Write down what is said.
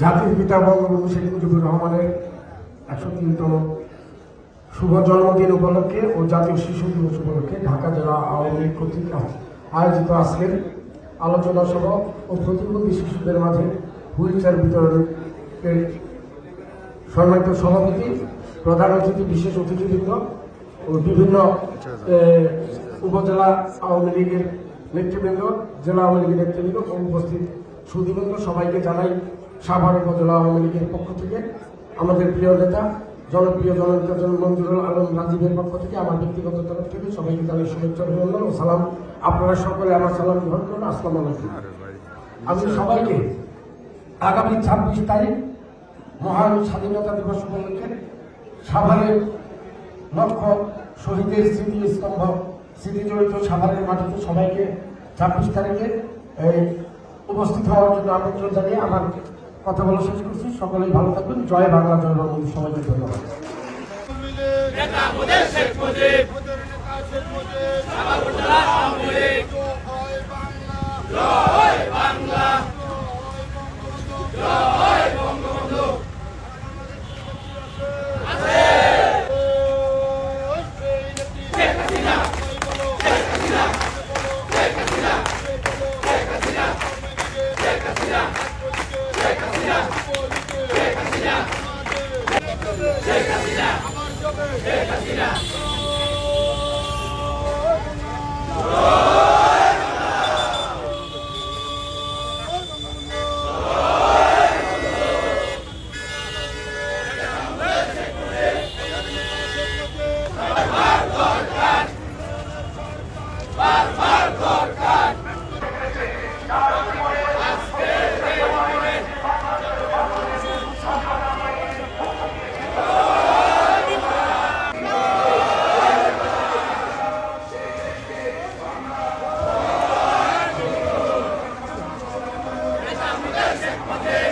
জাতির পিতা বঙ্গবন্ধু শেখ মুজিবুর রহমানের একশো তিনতম শুভ জন্মদিন উপলক্ষে ও জাতীয় শিশু দিবস উপলক্ষে ঢাকা জেলা আওয়ামী লীগ কর্তৃক আয়োজিত আজকের আলোচনা সভা ও প্রতিবন্ধী শিশুদের মাঝে হুইল চেয়ার বিতরণের সম্মানিত সভাপতি, প্রধান অতিথি, বিশেষ অতিথিবৃন্দ ও বিভিন্ন উপজেলা আওয়ামী লীগের নেতৃবৃন্দ, জেলা আওয়ামী লীগের নেতৃবৃন্দ উপস্থিত সুদীবৃন্দ সবাইকে জানাই সাভার উপজেলা আওয়ামী লীগের পক্ষ থেকে। আমাদের প্রিয় নেতা, জনপ্রিয় জননেতা জন মঞ্জুরুল আলম রাজীবের পক্ষ থেকে আমার ব্যক্তিগত তরফ থেকে সবাইকে জানাই শুভেচ্ছা, অভিনন্দন ও সালাম। আপনারা সকলে আমার সালাম গ্রহণ করুন। আসসালামু আলাইকুম। আমি সবাইকে আগামী ছাব্বিশ তারিখ মহান স্বাধীনতা দিবস উপলক্ষে সাভারের লক্ষ্য শহীদের স্মৃতি স্তম্ভ স্মৃতিজড়িত সাভারের মাটিতে সবাইকে ছাব্বিশ তারিখে এই উপস্থিত হওয়ার জন্য আমন্ত্রণ জানিয়ে আমার কথা বলা শেষ করছি। সকলেই ভালো থাকবেন। জয় বাংলা, জয় বঙ্গবন্ধু সবাইকে ধন্যবাদ ওদের নেতা শেখ মুজিব আমার উপজেলা আওয়ামী লীগ জয় বাংলা জয় বাংলা জয় বঙ্গবন্ধু আছে ওই সেই নেত্রী শেখ হাসিনা ওই বলো শেখ হাসিনা শেখ হাসিনা শেখ হাসিনা শেখ Okay.